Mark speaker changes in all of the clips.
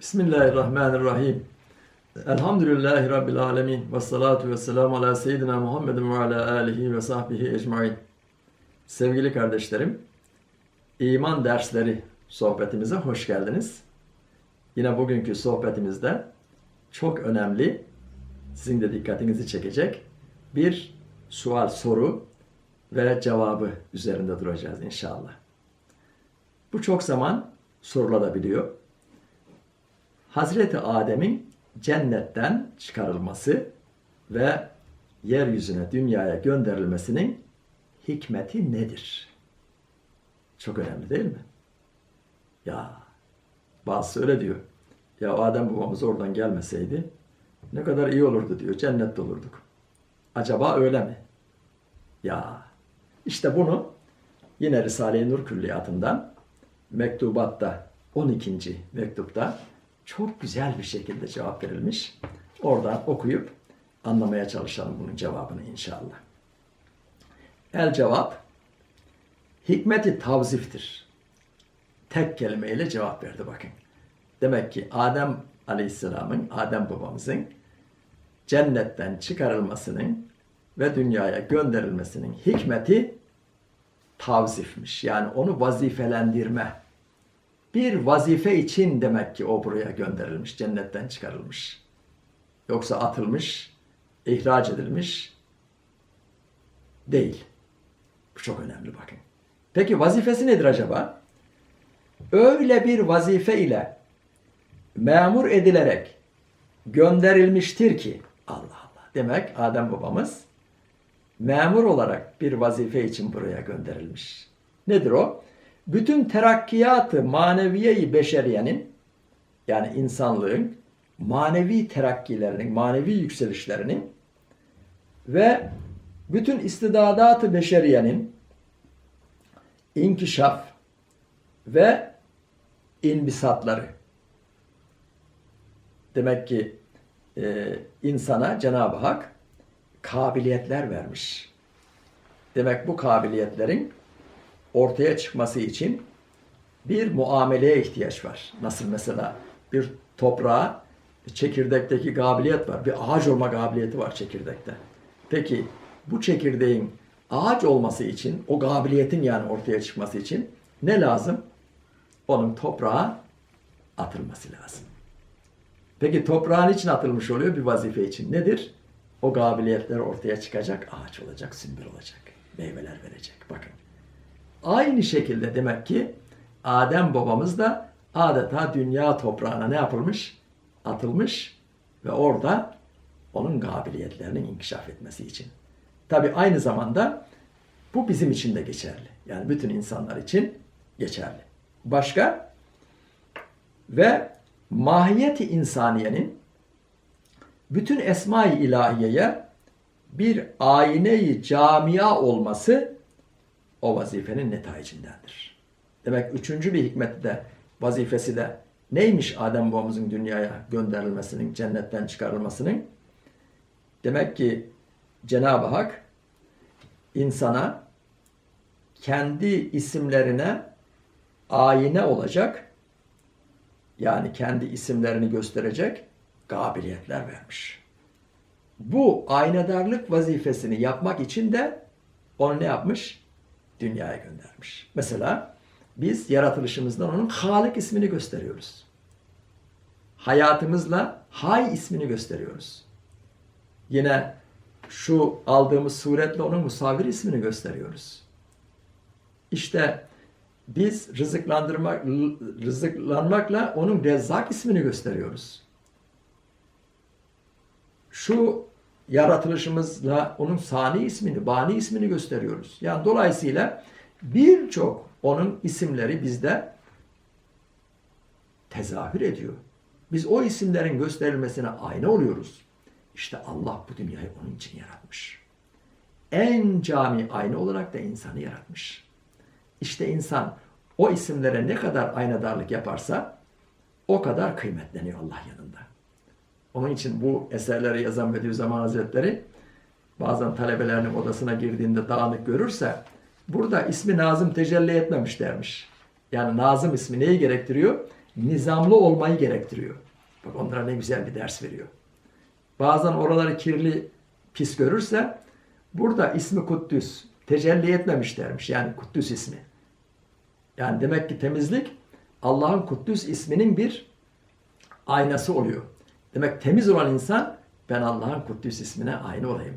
Speaker 1: Bismillahirrahmanirrahim. Elhamdülillahi Rabbil alemin. Ve salatu ve selamu ala seyyidina Muhammedin ve ala alihi ve sahbihi ecmain. Sevgili kardeşlerim, iman dersleri sohbetimize hoş geldiniz. Yine bugünkü sohbetimizde çok önemli, sizin de dikkatinizi çekecek bir sual, soru ve cevabı üzerinde duracağız inşallah. Bu çok zaman sorulabiliyor. Hazreti Adem'in cennetten çıkarılması ve yeryüzüne, dünyaya gönderilmesinin hikmeti nedir? Çok önemli değil mi? Ya bazısı öyle diyor. Ya Adem babamız oradan gelmeseydi ne kadar iyi olurdu diyor. Cennette olurduk. Acaba öyle mi? Ya işte bunu yine Risale-i Nur Külliyatı'ndan mektubatta 12. mektupta çok güzel bir şekilde cevap verilmiş. Oradan okuyup anlamaya çalışalım bunun cevabını inşallah. El cevap hikmeti tavziftir. Tek kelimeyle cevap verdi bakın. Demek ki Adem Aleyhisselam'ın, Adem babamızın cennetten çıkarılmasının ve dünyaya gönderilmesinin hikmeti tavzifmiş. Yani onu vazifelendirme. Bir vazife için demek ki o buraya gönderilmiş, cennetten çıkarılmış. Yoksa atılmış, ihraç edilmiş değil. Bu çok önemli bakın. Peki vazifesi nedir acaba? Öyle bir vazife ile memur edilerek gönderilmiştir ki Allah Allah. Demek Adem babamız memur olarak bir vazife için buraya gönderilmiş. Nedir o? Bütün terakkiyatı maneviyeyi beşeriyenin yani insanlığın manevi terakkilerinin, manevi yükselişlerinin ve bütün istidadatı beşeriyenin inkişaf ve inbisatları. Demek ki e, insana Cenab-ı Hak kabiliyetler vermiş. Demek bu kabiliyetlerin ortaya çıkması için bir muameleye ihtiyaç var. Nasıl mesela bir toprağa çekirdekteki kabiliyet var. Bir ağaç olma kabiliyeti var çekirdekte. Peki bu çekirdeğin ağaç olması için, o kabiliyetin yani ortaya çıkması için ne lazım? Onun toprağa atılması lazım. Peki toprağın için atılmış oluyor bir vazife için. Nedir? O kabiliyetler ortaya çıkacak, ağaç olacak, sümbül olacak, meyveler verecek. Bakın. Aynı şekilde demek ki Adem babamız da adeta dünya toprağına ne yapılmış? Atılmış ve orada onun kabiliyetlerinin inkişaf etmesi için. Tabi aynı zamanda bu bizim için de geçerli. Yani bütün insanlar için geçerli. Başka? Ve mahiyeti insaniyenin bütün esma-i ilahiyeye bir ayine-i camia olması o vazifenin netayicindendir. Demek üçüncü bir hikmeti de vazifesi de neymiş Adem babamızın dünyaya gönderilmesinin, cennetten çıkarılmasının? Demek ki Cenab-ı Hak insana kendi isimlerine ayine olacak yani kendi isimlerini gösterecek kabiliyetler vermiş. Bu aynadarlık vazifesini yapmak için de onu ne yapmış? Dünyaya göndermiş. Mesela biz yaratılışımızdan onun Halik ismini gösteriyoruz. Hayatımızla Hay ismini gösteriyoruz. Yine şu aldığımız suretle onun Musavir ismini gösteriyoruz. İşte biz rızıklandırmak, rızıklanmakla onun Rezzak ismini gösteriyoruz. Şu yaratılışımızla onun Sani ismini, Bani ismini gösteriyoruz. Yani dolayısıyla birçok onun isimleri bizde tezahür ediyor. Biz o isimlerin gösterilmesine ayna oluyoruz. İşte Allah bu dünyayı onun için yaratmış. En cami ayna olarak da insanı yaratmış. İşte insan o isimlere ne kadar aynadarlık yaparsa o kadar kıymetleniyor Allah yanında. Onun için bu eserleri yazan Bediüzzaman Hazretleri bazen talebelerinin odasına girdiğinde dağınık görürse burada ismi Nazım tecelli etmemiş dermiş. Yani Nazım ismi neyi gerektiriyor? nizamlı olmayı gerektiriyor. Bak onlara ne güzel bir ders veriyor. Bazen oraları kirli, pis görürse burada ismi Kuddüs tecelli etmemiş dermiş. Yani Kuddüs ismi. Yani demek ki temizlik Allah'ın Kuddüs isminin bir aynası oluyor. Demek temiz olan insan ben Allah'ın Kuddüs ismine aynı olayım.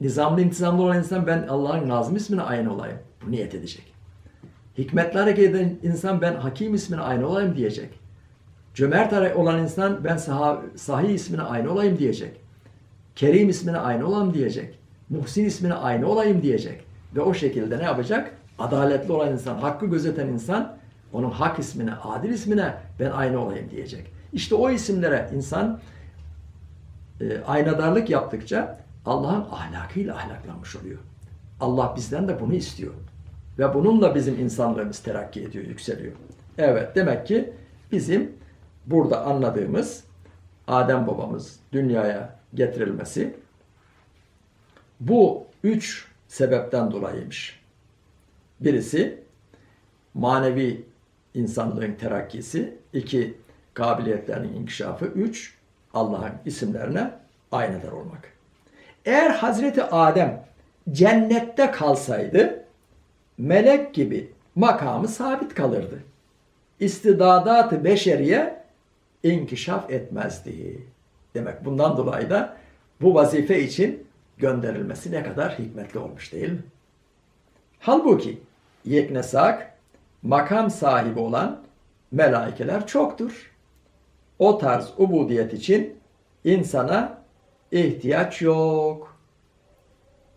Speaker 1: Nizamlı intizamlı olan insan ben Allah'ın Nazım ismine aynı olayım. Bu niyet edecek. Hikmetli hareket eden insan ben Hakim ismine aynı olayım diyecek. Cömert olan insan ben saha, Sahi ismine aynı olayım diyecek. Kerim ismine aynı olayım diyecek. Muhsin ismine aynı olayım diyecek. Ve o şekilde ne yapacak? Adaletli olan insan, hakkı gözeten insan onun hak ismine, adil ismine ben aynı olayım diyecek. İşte o isimlere insan e, aynadarlık yaptıkça Allah'ın ahlakıyla ahlaklanmış oluyor. Allah bizden de bunu istiyor. Ve bununla bizim insanlığımız terakki ediyor, yükseliyor. Evet, demek ki bizim burada anladığımız Adem babamız dünyaya getirilmesi bu üç sebepten dolayıymış. Birisi manevi insanlığın terakkisi, iki kabiliyetlerin inkişafı, üç Allah'ın isimlerine aynadar olmak. Eğer Hazreti Adem cennette kalsaydı melek gibi makamı sabit kalırdı. İstidadat-ı beşeriye inkişaf etmezdi. Demek bundan dolayı da bu vazife için gönderilmesi ne kadar hikmetli olmuş değil mi? Halbuki yeknesak makam sahibi olan melaikeler çoktur. O tarz ubudiyet için insana ihtiyaç yok.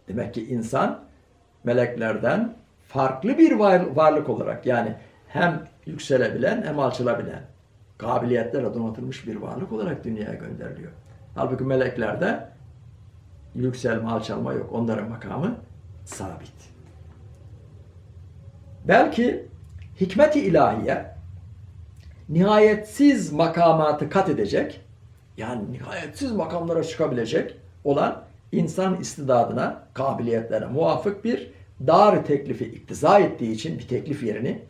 Speaker 1: Demek ki insan meleklerden farklı bir var- varlık olarak yani hem yükselebilen hem alçılabilen kabiliyetlerle donatılmış bir varlık olarak dünyaya gönderiliyor. Halbuki meleklerde yükselme, alçalma yok. Onların makamı sabit. Belki hikmet-i ilahiye nihayetsiz makamatı kat edecek, yani nihayetsiz makamlara çıkabilecek olan insan istidadına, kabiliyetlerine muvafık bir dar teklifi iktiza ettiği için bir teklif yerini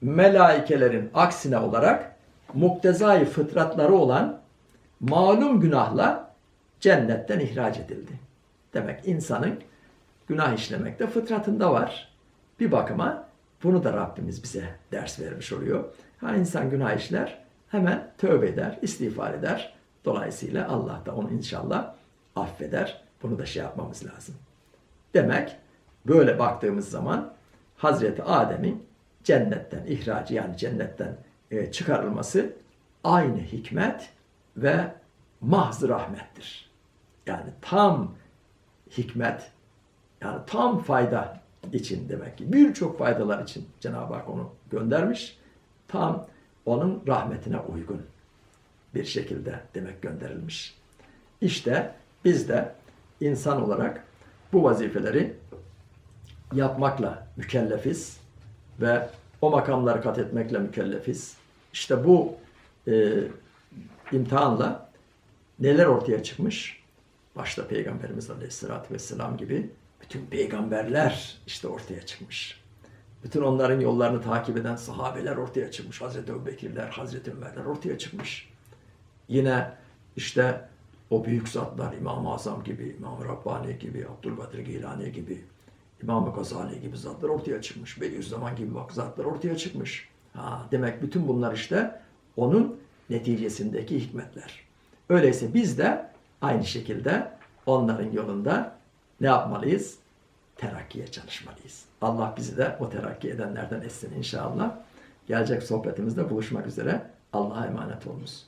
Speaker 1: melaikelerin aksine olarak muktezai fıtratları olan malum günahla cennetten ihraç edildi. Demek insanın günah işlemekte fıtratında var. Bir bakıma bunu da Rabbimiz bize ders vermiş oluyor. Ha insan günah işler hemen tövbe eder, istiğfar eder. Dolayısıyla Allah da onu inşallah affeder. Bunu da şey yapmamız lazım. Demek böyle baktığımız zaman Hazreti Adem'in cennetten ihracı yani cennetten e, çıkarılması aynı hikmet ve mahz rahmettir. Yani tam hikmet yani tam fayda için demek ki birçok faydalar için Cenab-ı Hak onu göndermiş. Tam onun rahmetine uygun bir şekilde demek gönderilmiş. İşte biz de insan olarak bu vazifeleri yapmakla mükellefiz ve o makamları kat etmekle mükellefiz. İşte bu e, imtihanla neler ortaya çıkmış? Başta Peygamberimiz Aleyhisselatü Vesselam gibi bütün peygamberler işte ortaya çıkmış. Bütün onların yollarını takip eden sahabeler ortaya çıkmış. Hazreti Ebubekirler, Hazreti Ömerler ortaya çıkmış. Yine işte o büyük zatlar İmam-ı Azam gibi, İmam-ı Rabbani gibi, Abdülkadir Gilani gibi, İmam-ı Gazali gibi zatlar ortaya çıkmış. Bediüzzaman gibi bak zatlar ortaya çıkmış. Ha, demek bütün bunlar işte onun neticesindeki hikmetler. Öyleyse biz de aynı şekilde onların yolunda ne yapmalıyız? Terakkiye çalışmalıyız. Allah bizi de o terakki edenlerden etsin inşallah. Gelecek sohbetimizde buluşmak üzere. Allah'a emanet olunuz.